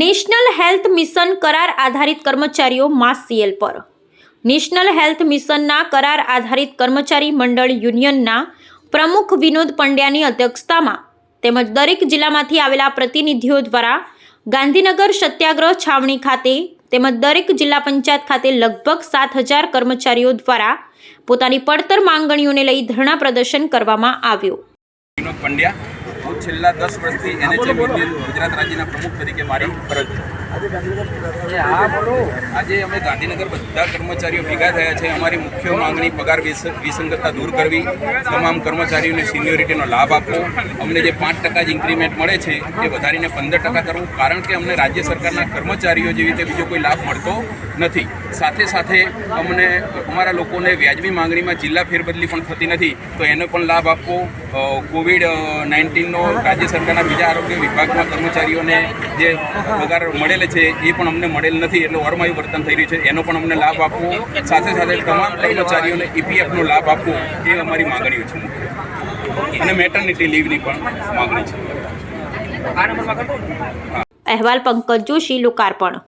National health mission કરાર આધારિત કર્મચારીઓ માસ સીએલ પર. નેશનલ હેલ્થ મિશનના કરાર આધારિત કર્મચારી મંડળ યુનિયનના પ્રમુખ વિનોદ પંડ્યાની અધ્યક્ષતામાં તેમજ દરેક જિલ્લામાંથી આવેલા પ્રતિનિધિઓ દ્વારા ગાંધીનગર સત્યાગ્રહ છાવણી ખાતે તેમજ દરેક જિલ્લા પંચાયત ખાતે લગભગ સાત હજાર કર્મચારીઓ દ્વારા પોતાની પડતર માંગણીઓને લઈ ધરણા પ્રદર્શન કરવામાં આવ્યું. વિનોદ પંડ્યા હું છેલ્લા દસ વર્ષથી એનએચએમ યુનિયન ગુજરાત રાજ્યના પ્રમુખ તરીકે મારી ફરજ છે. આજે અમે ગાંધીનગર બધા કર્મચારીઓ ભેગા થયા છે. અમારી મુખ્ય માંગણી પગાર વિસ- વિસંગતતા દૂર કરવી. તમામ કર્મચારીઓને સિનિયોરિટીનો લાભ આપવો. અમને જે પાંચ ટકા જ ઇન્ક્રીમેન્ટ મળે છે એ વધારીને પંદર ટકા કરવું. કારણ કે અમને રાજ્ય સરકારના કર્મચારીઓ જેવી રીતે બીજો કોઈ લાભ મળતો નથી. સાથે સાથે અમને અમારા લોકોને વ્યાજબી માંગણીમાં જિલ્લા ફેરબદલી પણ થતી નથી. તો એનો પણ લાભ આપવો. કોવિડ નાઇન્ટીનનો રાજ્ય સરકારના બીજા આરોગ્ય વિભાગના કર્મચારીઓને જે પગાર મળેલ છે એ પણ અમને મળેલ નથી. એટલે અરમાયું વર્તન થઈ રહ્યું છે. એનો પણ અમને લાભ આપવો સાથે સાથે તમામ કર્મચારીઓને ઈપીએફનો લાભ આપવો એ અમારી માગણીઓ છે. અને મેટર્નિટી લીવની પણ માંગણી છે. અહેવાલ પંકજ જોશી લોકાર્પણ.